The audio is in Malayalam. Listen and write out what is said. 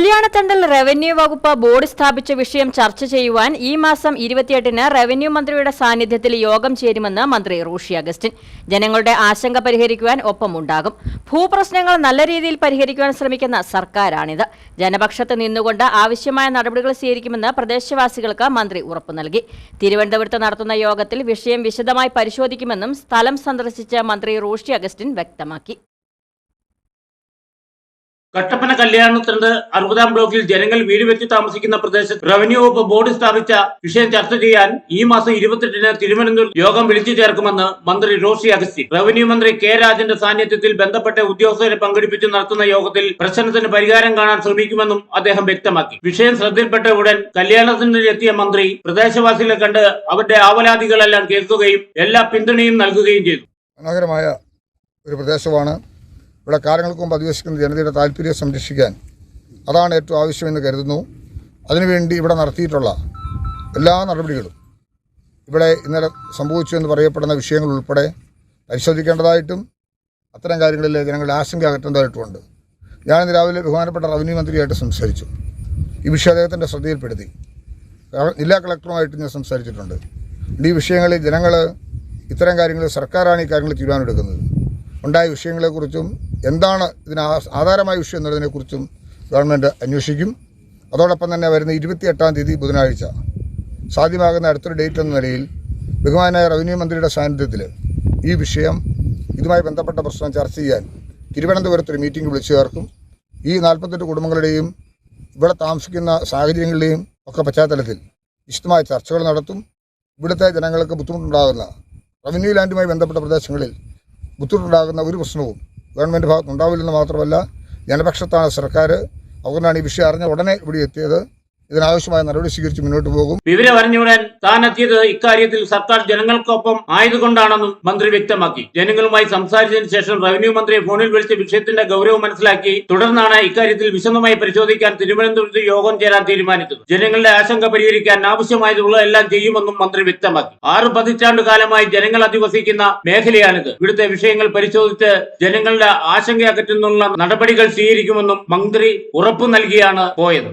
കല്യാണത്തണ്ടൽ റവന്യൂ വകുപ്പ് ബോർഡ് സ്ഥാപിച്ച വിഷയം ചർച്ച ചെയ്യുവാൻ ഈ മാസം ഇരുപത്തിയെട്ടിന് റവന്യൂ മന്ത്രിയുടെ സാന്നിധ്യത്തിൽ യോഗം ചേരുമെന്ന് മന്ത്രി റൂഷി അഗസ്റ്റിൻ. ജനങ്ങളുടെ ആശങ്ക പരിഹരിക്കുവാൻ ഒപ്പമുണ്ടാകും. ഭൂപ്രശ്നങ്ങൾ നല്ല രീതിയിൽ പരിഹരിക്കുവാൻ ശ്രമിക്കുന്ന സർക്കാരാണിത്. ജനപക്ഷത്ത് നിന്നുകൊണ്ട് ആവശ്യമായ നടപടികൾ സ്വീകരിക്കുമെന്ന് പ്രദേശവാസികൾക്ക് മന്ത്രി ഉറപ്പു നൽകി. തിരുവനന്തപുരത്ത് നടത്തുന്ന യോഗത്തിൽ വിഷയം വിശദമായി പരിശോധിക്കുമെന്നും സ്ഥലം സന്ദർശിച്ച മന്ത്രി റൂഷി അഗസ്റ്റിൻ വ്യക്തമാക്കി. കട്ടപ്പന കല്യാണത്തിനത് അറുപതാം ബ്ലോക്കിൽ ജനങ്ങൾ വീട് വെച്ച് താമസിക്കുന്ന പ്രദേശത്ത് റവന്യൂ വകുപ്പ് ബോർഡ് സ്ഥാപിച്ച വിഷയം ചർച്ച ചെയ്യാൻ ഈ മാസം ഇരുപത്തെട്ടിന് തിരുവനന്തപുരം യോഗം വിളിച്ചു ചേർക്കുമെന്ന് മന്ത്രി റോഷി അഗസ്റ്റിൻ. റവന്യൂ മന്ത്രി കെ രാജന്റെ സാന്നിധ്യത്തിൽ ബന്ധപ്പെട്ട ഉദ്യോഗസ്ഥരെ പങ്കെടുപ്പിച്ച് നടത്തുന്ന യോഗത്തിൽ പ്രശ്നത്തിന് പരിഹാരം കാണാൻ ശ്രമിക്കുമെന്നും അദ്ദേഹം വ്യക്തമാക്കി. വിഷയം ശ്രദ്ധയിൽപ്പെട്ട ഉടൻ കല്യാണത്തിന് എത്തിയ മന്ത്രി പ്രദേശവാസികളെ കണ്ട് അവരുടെ ആവലാതികളെല്ലാം കേൾക്കുകയും എല്ലാ പിന്തുണയും നൽകുകയും ചെയ്തു. മനോഹരമായ ഒരു പ്രദേശമാണ് ഇവിടെ കാലങ്ങൾക്ക് മുമ്പ് അധിവസിക്കുന്ന ജനതയുടെ താല്പര്യം സംരക്ഷിക്കാൻ അതാണ് ഏറ്റവും ആവശ്യമെന്ന് കരുതുന്നു. അതിനുവേണ്ടി ഇവിടെ നടത്തിയിട്ടുള്ള എല്ലാ നടപടികളും ഇവിടെ ഇന്നലെ സംഭവിച്ചു എന്ന് പറയപ്പെടുന്ന വിഷയങ്ങൾ ഉൾപ്പെടെ പരിശോധിക്കേണ്ടതായിട്ടും അത്തരം കാര്യങ്ങളിൽ ജനങ്ങളുടെ ആശങ്ക അകറ്റേണ്ടതായിട്ടുമുണ്ട്. ഞാനിന്ന് രാവിലെ ബഹുമാനപ്പെട്ട റവന്യൂ മന്ത്രിയായിട്ട് സംസാരിച്ചു. ഈ വിഷയം അദ്ദേഹത്തിന്റെ ശ്രദ്ധയിൽപ്പെടുത്തി. ജില്ലാ കളക്ടറുമായിട്ട് ഞാൻ സംസാരിച്ചിട്ടുണ്ട്. ഈ വിഷയങ്ങളിൽ ജനങ്ങൾ ഇത്തരം കാര്യങ്ങൾ സർക്കാരാണ് ഈ കാര്യങ്ങൾ തീരുമാനമെടുക്കുന്നത്. ഉണ്ടായ വിഷയങ്ങളെക്കുറിച്ചും എന്താണ് ഇതിന് ആധാരമായ വിഷയം എന്നുള്ളതിനെക്കുറിച്ചും ഗവൺമെന്റ് അന്വേഷിക്കും. അതോടൊപ്പം തന്നെ വരുന്ന ഇരുപത്തി എട്ടാം തീയതി ബുധനാഴ്ച സാധ്യമാകുന്ന അടുത്തൊരു ഡേറ്റ് എന്ന നിലയിൽ ബഹുമാനായ റവന്യൂ മന്ത്രിയുടെ സാന്നിധ്യത്തിൽ ഈ വിഷയം ഇതുമായി ബന്ധപ്പെട്ട പ്രശ്നം ചർച്ച ചെയ്യാൻ തിരുവനന്തപുരത്തൊരു മീറ്റിംഗ് വിളിച്ചു ചേർക്കും. ഈ നാൽപ്പത്തെട്ട് കുടുംബങ്ങളുടെയും ഇവിടെ താമസിക്കുന്ന സാഹചര്യങ്ങളുടെയും ഒക്കെ പശ്ചാത്തലത്തിൽ വിശദമായ ചർച്ചകൾ നടത്തും. ഇവിടുത്തെ ജനങ്ങൾക്ക് ബുദ്ധിമുട്ടുണ്ടാകുന്ന റവന്യൂ ലാൻഡുമായി ബന്ധപ്പെട്ട പ്രദേശങ്ങളിൽ ബുദ്ധിമുട്ടുണ്ടാകുന്ന ഒരു പ്രശ്നവും ഗവൺമെന്റ് ഭാഗത്തുനിന്നുണ്ടാവില്ലെന്ന് മാത്രമല്ല ജനപക്ഷത്താണ് സർക്കാർ അതുകൊണ്ടാണ് ഈ വിഷയം അറിഞ്ഞ ഉടനെ ഇവിടെ എത്തിയത്. ഇതിനാവശ്യമായ നടപടി സ്വീകരിച്ച് മുന്നോട്ട് പോകും. വിവരം അറിഞ്ഞുടൻ താൻ എത്തിയത് ഇക്കാര്യത്തിൽ സർക്കാർ ജനങ്ങൾക്കൊപ്പം ആയതുകൊണ്ടാണെന്നും മന്ത്രി വ്യക്തമാക്കി. ജനങ്ങളുമായി സംസാരിച്ചതിന് ശേഷം റവന്യൂ മന്ത്രിയെ ഫോണിൽ വിളിച്ച് വിഷയത്തിന്റെ ഗൗരവം മനസ്സിലാക്കി തുടർന്നാണ് ഇക്കാര്യത്തിൽ വിശദമായി പരിശോധിക്കാൻ തിരുവനന്തപുരത്ത് യോഗം ചേരാൻ തീരുമാനിച്ചത്. ജനങ്ങളുടെ ആശങ്ക പരിഹരിക്കാൻ ആവശ്യമായതുള്ള എല്ലാം ചെയ്യുമെന്നും മന്ത്രി വ്യക്തമാക്കി. ആറ് പതിറ്റാണ്ട് കാലമായി ജനങ്ങൾ അധിവസിക്കുന്ന മേഖലയാണിത്. ഇവിടുത്തെ വിഷയങ്ങൾ പരിശോധിച്ച് ജനങ്ങളുടെ ആശങ്ക അകറ്റുന്നുള്ള നടപടികൾ സ്വീകരിക്കുമെന്നും മന്ത്രി ഉറപ്പു നൽകിയാണ് പോയത്.